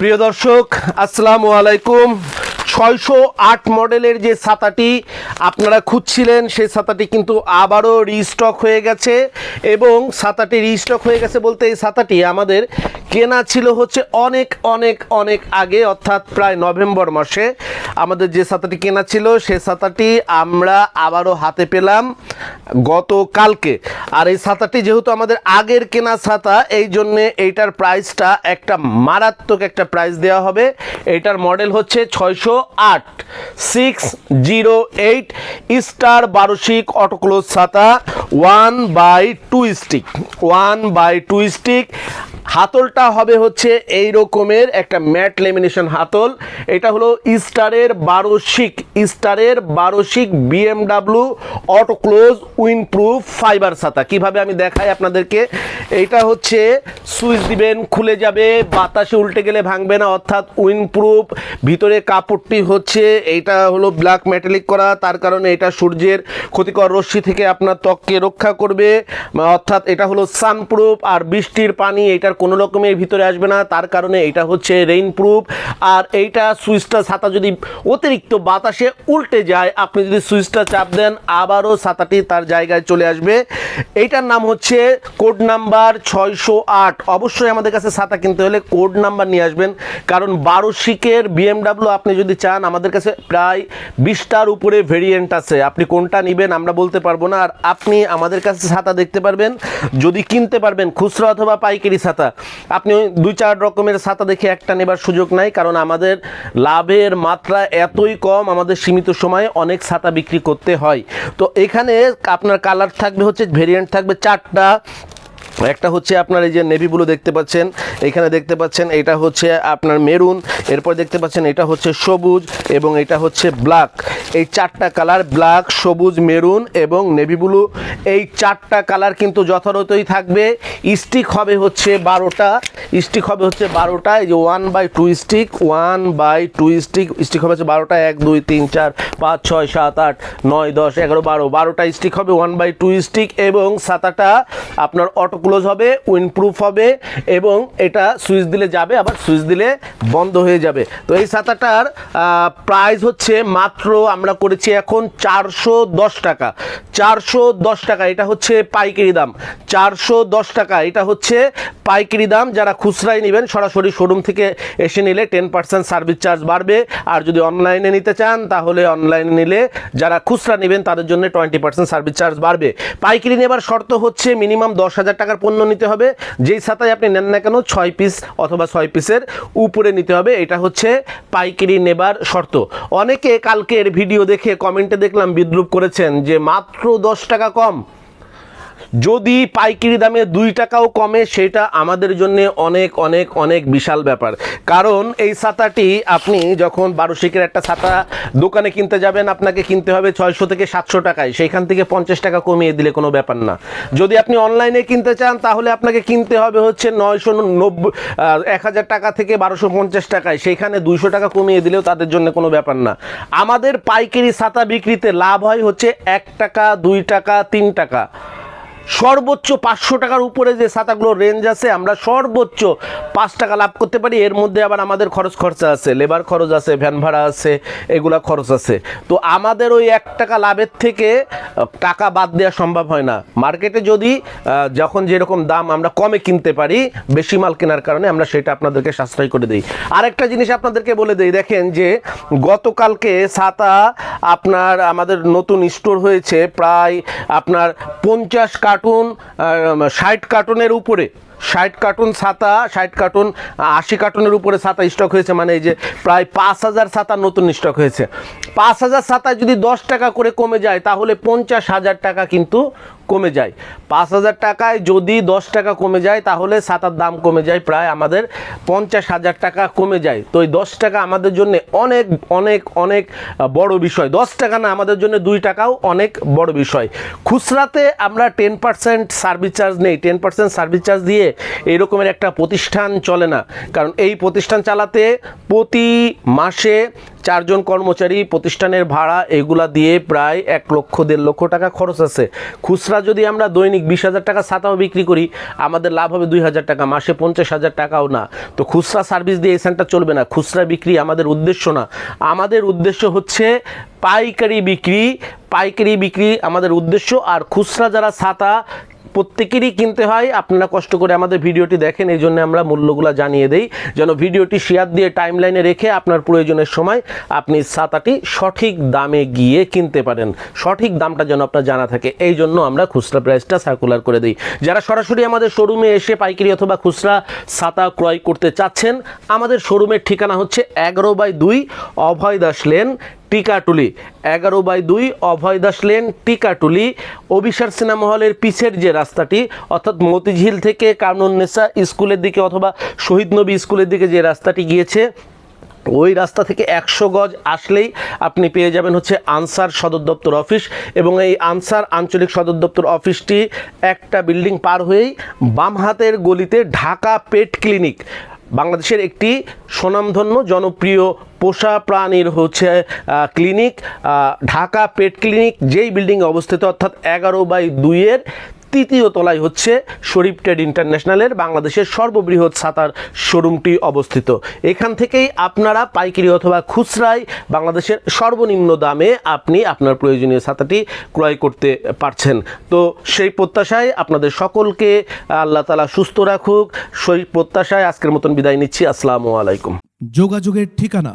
প্রিয় দর্শক, আসসালামু আলাইকুম। ছয়শো আট মডেলের যে ছাতাটি আপনারা খুঁজছিলেন, সেই ছাতাটি কিন্তু আবারও রিস্টক হয়ে গেছে এবং ছাতাটি রিস্টক হয়ে গেছে বলতে এই ছাতাটি আমাদের কেনা ছিল হচ্ছে অনেক অনেক অনেক আগে, অর্থাৎ প্রায় নভেম্বর মাসে। আমাদের যে ছাতাটি কেনা ছিল, সে ছাতাটি আমরা আবারও হাতে পেলাম গতকালকে। আর এই ছাতাটি যেহেতু আমাদের আগের কেনা ছাতা, এই জন্যে এইটার প্রাইসটা একটা মারাত্মক একটা প্রাইস দেওয়া হবে। এইটার মডেল হচ্ছে ছয়শো আট সিক্স জিরো এইট স্টার বারোশিক অটোক্লোজ ছাতা one by two stick one by two stick হাতলটা হবে হচ্ছে এই রকমের একটা ম্যাট লেমিনেশন হাতল। এটা হলো স্টারের বারোশিক স্টারের বারোশিক BMW auto close wind proof fibre ছাতা। কীভাবে আমি দেখাই আপনাদেরকে? এটা হচ্ছে সুইচ দিবেন, খুলে যাবে, বাতাসে উল্টে গেলে ভাঙবে না, অর্থাৎ উইন প্রুফ ভিতরে কাপড়টি হচ্ছে, এইটা হলো ব্ল্যাক মেটালিক করা, তার কারণে এটা সূর্যের ক্ষতিকর রশ্মি থেকে আপনার ত্বককে রক্ষা করবে। অর্থাৎ এটা হলো সানপ্রুফ, আর বৃষ্টির পানি এটার কোনো রকমের ভিতরে আসবে না, তার কারণে এটা হচ্ছে রেইন প্রুফ আর এইটা সুইচটা ছাতা যদি অতিরিক্ত বাতাসে উল্টে যায়। আপনি যদি সুইচটা চাপ দেন, আবারও ছাতাটি তার জায়গায় চলে আসবে। এইটার নাম হচ্ছে কোড নাম্বার ছয়শো আট। অবশ্যই আমাদের কাছে ছাতা কিনতে হলে কোড নাম্বার নিয়ে আসবেন। কারণ বারো শিকের বিএমডাব্লিউ আপনি যদি চান, আমাদের কাছে প্রায় বিশটার উপরে ভেরিয়েন্ট আছে। আপনি কোনটা নেবেন আমরা বলতে পারব না। আর আপনি আমাদের কাছে ছাতা দেখতে পারবেন। যদি কিনতে পারবেন খুচরা অথবা পাইকারি ছাতা, আপনি দুই চার রকমের ছাতা দেখে একটা নেবার সুযোগ নাই। কারণ আমাদের লাভের মাত্রা এতই কম, আমাদের সীমিত সময়ে অনেক ছাতা বিক্রি করতে হয়। তো এখানে আপনার কালার থাকবে হচ্ছে ভেরিয়েন্ট থাকবে চারটা একটা হচ্ছে আপনার এই যে নেভি ব্লু দেখতে পাচ্ছেন, এখানে দেখতে পাচ্ছেন এটা হচ্ছে আপনার মেরুন, এরপর দেখতে পাচ্ছেন এটা হচ্ছে সবুজ এবং এটা হচ্ছে ব্ল্যাক। এই চারটা কালার, ব্ল্যাক, সবুজ, মেরুন এবং নেভি ব্লু, এই চারটা কালার কিন্তু যথাযথই থাকবে। স্টিক হবে হচ্ছে বারোটা, স্টিক হবে হচ্ছে বারোটা, এই যে one by two stick, one by two stick stick হবে হচ্ছে বারোটা, এক, দুই, তিন, চার, পাঁচ, ছয়, সাত, আট, নয়, দশ, এগারো, বারো, বারোটা স্টিক হবে, ওয়ান বাই টু স্টিক এবং সাতাটা আপনার অটো ক্লোজ হবে উইন্ডপ্রুফ হবে এবং এটা সুইচ দিলে যাবে, আবার সুইচ দিলে বন্ধ হয়ে যাবে। তো এই ছাতাটার প্রাইস হচ্ছে মাত্র আমরা করেছি এখন চারশো দশ টাকা। চারশো দশ টাকা, এটা হচ্ছে পাইকারি দাম। চারশো দশ টাকা, এটা হচ্ছে পাইকারি দাম। যারা খুচরাই নেবেন, সরাসরি শোরুম থেকে এসে নিলে টেন পার্সেন্ট সার্ভিস চার্জ বাড়বে। আর যদি অনলাইনে নিতে চান, তাহলে অনলাইনে নিলে যারা খুচরা নেবেন, তাদের জন্য টোয়েন্টি পার্সেন্ট সার্ভিস চার্জ বাড়বে। পাইকারি নেবার শর্ত হচ্ছে মিনিমাম দশ হাজার টাকার পণ্য নিতে হবে। যেই ছাতায় আপনি নেন না কেন, ছয় পিস অথবা ছয় পিসের উপরে নিতে হবে। এটা হচ্ছে পাইকারি নেবার শর্ত। অনেকে কালকের ভিডিও দেখে কমেন্টে দেখলাম বিদ্রুপ করেছেন যে, মাত্র দশ টাকা কম। যদি পাইকারি দামে দুই টাকাও কমে, সেটা আমাদের জন্য অনেক অনেক অনেক বিশাল ব্যাপার। কারণ এই ছাতাটি আপনি যখন বারো শিকের একটা ছাতা দোকানে কিনতে যাবেন, আপনাকে কিনতে হবে ছয়শো থেকে সাতশো টাকায়। সেইখান থেকে পঞ্চাশ টাকা কমিয়ে দিলে কোনো ব্যাপার না। যদি আপনি অনলাইনে কিনতে চান, তাহলে আপনাকে কিনতে হবে হচ্ছে নয়শো নব্বই এক হাজার টাকা থেকে বারোশো পঞ্চাশ টাকায়। সেইখানে দুইশো টাকা কমিয়ে দিলেও তাদের জন্য কোনো ব্যাপার না। আমাদের পাইকারি ছাতা বিক্রিতে লাভ হয় হচ্ছে এক টাকা, দুই টাকা, তিন টাকা। সর্বোচ্চ পাঁচশো টাকার উপরে যে ছাতাগুলো রেঞ্জ আছে, আমরা সর্বোচ্চ পাঁচ টাকা লাভ করতে পারি। এর মধ্যে আবার আমাদের খরচ খরচা আছে লেবার খরচ আছে ভ্যান ভাড়া আছে, এগুলা খরচ আছে। তো আমাদের ওই এক টাকা লাভের থেকে টাকা বাদ দেওয়া সম্ভব হয় না। মার্কেটে যদি যখন যেরকম দাম আমরা কমে কিনতে পারি, বেশি মাল কেনার কারণে আমরা সেটা আপনাদেরকে সাশ্রয় করে দিই। আরেকটা জিনিস আপনাদেরকে বলে দিই, দেখেন যে গতকালকে ছাতা আপনার, আমাদের নতুন স্টোর হয়েছে, প্রায় আপনার পঞ্চাশ কার্টুন ষাট কার্টুনের উপরে। ষাট কার্টুন ছাতা, ষাট কার্টুন আশি কার্টুনের উপরে ছাতা স্টক হয়েছে। মানে এই যে প্রায় পাঁচ হাজার ছাতা নতুন স্টক হয়েছে। পাঁচ হাজার ছাতা যদি দশ টাকা করে কমে যায়, তাহলে পঞ্চাশ হাজার টাকা কিন্তু কমে যায়। পাঁচ হাজার টাকায় যদি দশ টাকা কমে যায়, তাহলে ছাতার দাম কমে যায়, প্রায় আমাদের পঞ্চাশ হাজার টাকা কমে যায়। তো এই দশ টাকা আমাদের জন্য অনেক অনেক অনেক বড় বিষয়। দশ টাকা না, আমাদের জন্য দুই টাকাও অনেক বড় বিষয়। খুচরাতে আমরা টেন পার্সেন্ট সার্ভিস চার্জ নেই। টেন পার্সেন্ট সার্ভিস চার্জ দিয়ে এই রকমের একটা প্রতিষ্ঠান চলে না। কারণ এই প্রতিষ্ঠান চালাতে প্রতি মাসে চারজন কর্মচারী প্রতিষ্ঠানের ভাড়া এগুলা দিয়ে প্রায় এক লক্ষ, দেড় লক্ষ টাকা খরচ আছে। খুচরা যদি আমরা দৈনিক বিশ হাজার টাকা ছাতাও বিক্রি করি, আমাদের লাভ হবে দুই হাজার টাকা, মাসে পঞ্চাশ হাজার টাকাও না। তো খুচরা সার্ভিস দিয়ে এই সেন্টার চলবে না, খুচরা বিক্রি আমাদের উদ্দেশ্য না। আমাদের উদ্দেশ্য হচ্ছে পাইকারি বিক্রি পাইকারি বিক্রি আমাদের উদ্দেশ্য, আর খুচরা যারা ছাতা প্রত্যেকেরই কিনতে হয়, আপনারা কষ্ট করে আমাদের ভিডিওটি দেখেন, এই জন্য আমরা মূল্যগুলো জানিয়ে দেই। যেন ভিডিওটি শেয়ার দিয়ে টাইম লাইনে রেখে আপনার প্রয়োজনের সময় আপনি ছাতাটি সঠিক দামে গিয়ে কিনতে পারেন। সঠিক দামটা যেন আপনার জানা থাকে, এই জন্য আমরা খুচরা প্রাইসটা সার্কুলার করে দিই। যারা সরাসরি আমাদের শোরুমে এসে পাইকারি অথবা খুচরা ছাতা ক্রয় করতে চাচ্ছেন, আমাদের শোরুমের ঠিকানা হচ্ছে এগারো বাই দুই অভয় দাস লেন টিকাটুলি। এগারো বাই দুই, অভয় দাস লেন, টিকাটুলি। অবিসার সিনেমা হলের পিছের যে রাস্তাটি, অর্থাৎ মতিঝিল থেকে কানুন্নেসা স্কুলের দিকে অথবা শহীদ নবী স্কুলের দিকে যে রাস্তাটি গিয়েছে, ওই রাস্তা থেকে একশো গজ আসলেই আপনি পেয়ে যাবেন হচ্ছে আনসার সদর দপ্তর অফিস এবং এই আনসার আঞ্চলিক সদর দপ্তর অফিসটি একটা বিল্ডিং পার হয়েই বাম হাতের গলিতে ঢাকা পেট ক্লিনিক, বাংলাদেশের একটি স্বনামধন্য জনপ্রিয় পোষা প্রাণীর হচ্ছে ক্লিনিক ঢাকা পেট ক্লিনিক যেই বিল্ডিংয়ে অবস্থিত, অর্থাৎ এগারো বাই দুইয়ের তৃতীয় তলায় হচ্ছে শরীফ ট্রেড ইন্টারন্যাশনালের বাংলাদেশের সর্ববৃহৎ সাঁতার শোরুমটি অবস্থিত। এখান থেকেই আপনারা পাইকারি অথবা খুচরায় বাংলাদেশের সর্বনিম্ন দামে আপনি আপনার প্রয়োজনীয় ছাতাটি ক্রয় করতে পারছেন। তো সেই প্রত্যাশায় আপনাদের সকলকে আল্লাহ তালা সুস্থ রাখুক। সেই প্রত্যাশায় আজকের মতন বিদায় নিচ্ছি। আসসালামু আলাইকুম। যোগাযোগের ঠিকানা